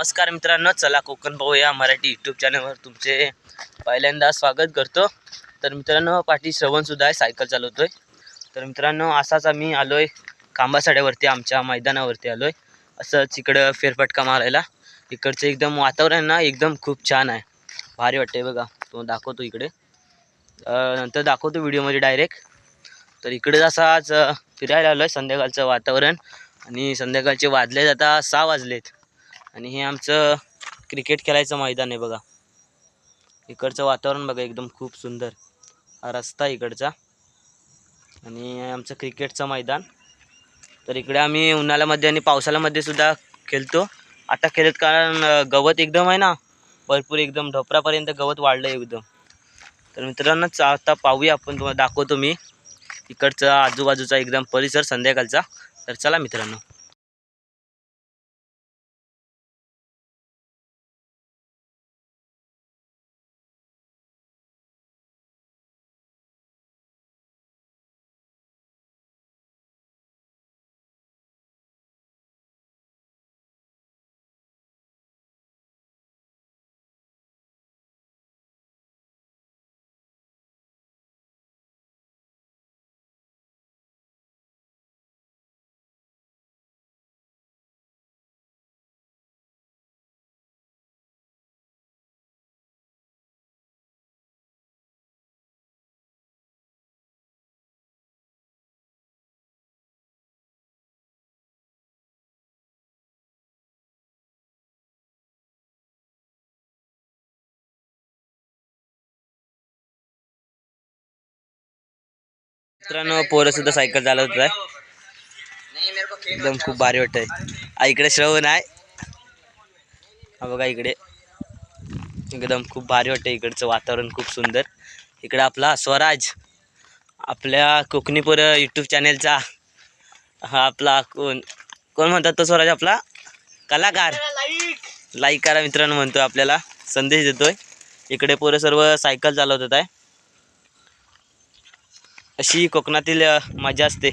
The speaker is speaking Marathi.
नमस्कार मित्रांनो चला कोकण पाहूया मराठी यूट्यूब चॅनलवर तुमचे पहिल्यांदा स्वागत करतो. तर मित्रांनो पाठी श्रवणसुद्धा आहे सायकल चालवतो आहे तर मित्रांनो असाच आम्ही आलो आहे खांबासाड्यावरती आमच्या मैदानावरती आलो आहे असंच इकडं फेरफटका मारायला. इकडचं एकदम वातावरण ना एकदम खूप छान आहे. भारी वाटतंय बघा. तो दाखवतो इकडे. नंतर दाखवतो व्हिडिओमध्ये डायरेक्ट तर इकडे असं आज फिरायला आलो आहे संध्याकाळचं वातावरण. आणि संध्याकाळचे वाजले आता सहा वाजलेत. आणि हे आमचं क्रिकेट खेळायचं मैदान आहे बघा. इकडचं वातावरण बघा एकदम खूप सुंदर. हा रस्ता आहे इकडचा. आणि आमचं क्रिकेटचं मैदान. तर इकडे आम्ही उन्हाळ्यामध्ये आणि पावसाळ्यामध्ये सुद्धा खेळतो. आता खेळत कारण गवत एकदम आहे ना भरपूर एकदम ढोपरापर्यंत गवत वाढलं आहे एकदम. तर मित्रांनोच आता पाहूया आपण तुम्हाला दाखवतो मी. इकडचा आजूबाजूचा एकदम परिसर संध्याकाळचा. तर चला मित्रांनो. मित्रांनो पोरं सुद्धा सायकल चालवत आहे एकदम खूप भारी वाटतंय. इकडे श्रवण आहे. हा बघा इकडे. एकदम खूप भारी वाटतं इकडचं वातावरण खूप सुंदर. इकडे आपला स्वराज आपल्या कोकणी पोरं यूट्यूब चॅनेलचा हा आपला कोण कोण म्हणतात तो स्वराज आपला? कलाकार. लाईक करा मित्रांनो म्हणतो आपल्याला. संदेश देतोय. इकडे पोरं सर्व सायकल चालवत आहे अशी कोकणातील मजा असते.